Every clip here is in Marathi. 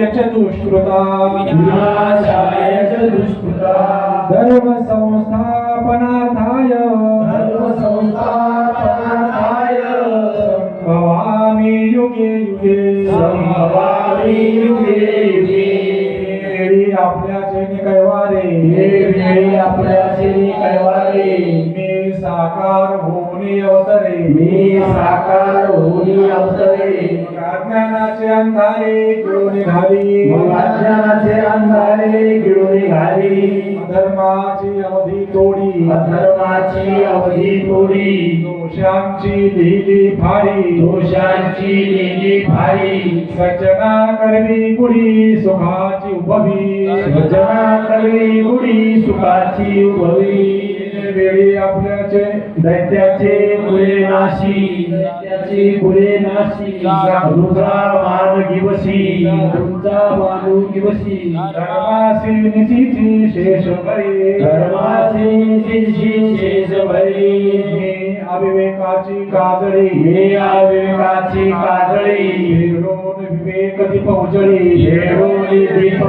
च दुष्कृता. विनाशाय च दुष्कृता. धर्म संस्थापनार्थाय धर्म संस्थापनार्थाय भवामि युगे युगे. संभवामि युगे युगे. आपल्या चैनी कैवारे वेळी आपल्याचे कैवारे मी साकार होऊन अवतरे मी साकार होऊन अवतरे अज्ञानाचे अंधारे गिळून घाली मग अज्ञानाचे अंधारे गिळून घाली धर्माची अवधी तोडी. अधर्माची अवधी तोडी. दोषांची लिहिली फाडी. दोषांची लिहिली फाळी सज्जना करवी गुढी सुखाची उभवी. स्वजना कळवी गुढी सुखाची उभवी. वेळी आपल्याचे दैत्याचे पुरे नाशी. दैत्याचे पुरे नाशी. रुद्रा मान गिवशी. तुमचा मानू गिवशी. धर्मासी निशीची शेष भरी. धर्मासी निशीची शेष भरी. मी अविवेकाची काजळी. हे अविवेकाची काजळी. हेरून विवेक दीप उजळी. हेरोळी दीप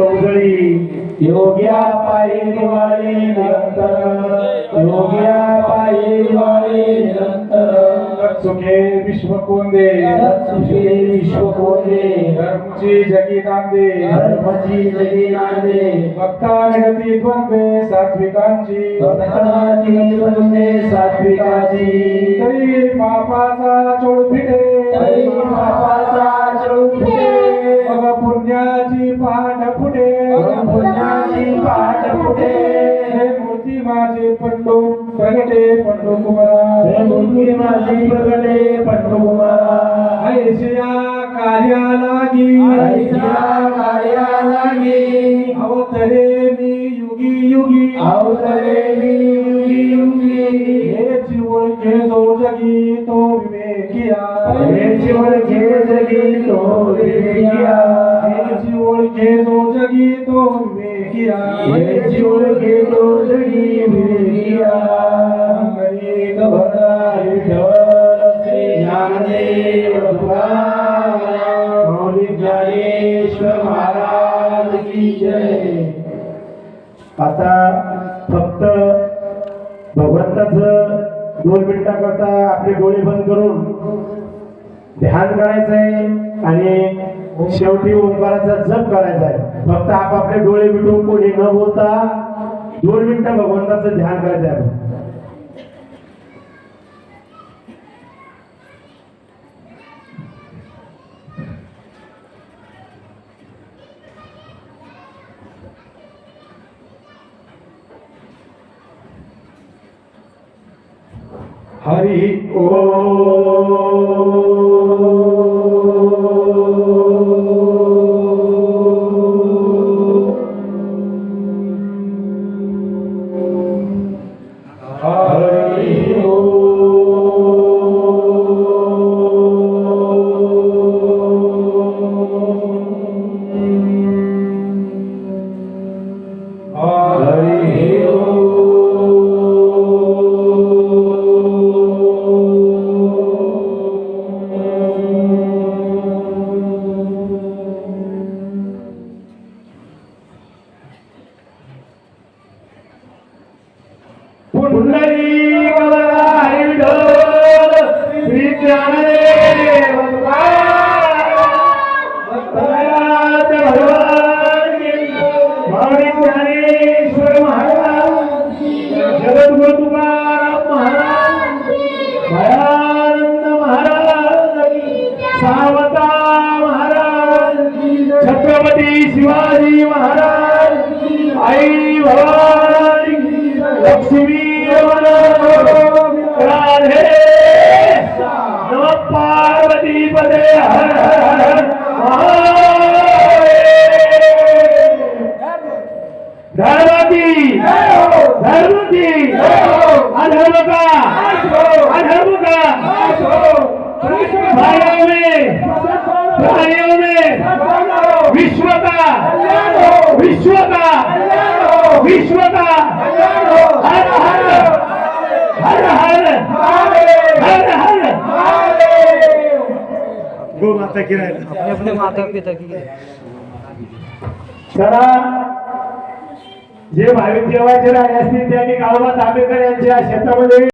उजळी. योग्या पायी दिवाळी निरंतर योग्या पायी दिवाळी निरंतर. सुखे विश्व कोंदे सुखे विश्व कोरे धर्मची जगी नांदे धर्माची जगी नांदे भक्ता निगती द्वंद्वे सात्विकांची. भक्ताची वंदे सात्विकाची. तरी पापाचा चोळ फिटे. तरी पापाचा चळू फुटे. मग पुण्याची पाठ फुटे. पुण्याची पाठ फुटे. पंडू प्रगटे पंडू कुमारा। हे माझी प्रगटे पंडुकुमारा ऐशिया कार्यालागी। ऐसिया कार्यालागी। अवतरे मी युगी युगी। अवतरे मी युगी युगी। हे जीवन घे जो जगी तो विवेकिया। हे जीवन घे जगी तो विवेकिया। हे जीवन जगी तो विवेकिया हे जीवन तो जगी विवेकिया गणित भद्रा विठ्ठल श्री ज्ञानदेव ज्ञानेश्वर महाराज की जय। आता फक्त भगवंताचं दोन मिनिटाकरता आपले डोळे बंद करून ध्यान करायचंय आणि शेवटी ओंकाराचा जप करायचा आहे फक्त आपापले डोळे मिटून कोणी न बोलता दोन मिनिटं भगवंताचं ध्यान करायचं आहे हरी ओ हरी शिवाजी महाराज आई बाबा विश्व का विश्व का हर हर। हर हर। हर हर। गो माता किरायला अपने अपने माता पिता की। चला। जे भाविक देवाचे राहिले असतील त्यांनी गावबा तांबेकर यांच्या शेतामध्ये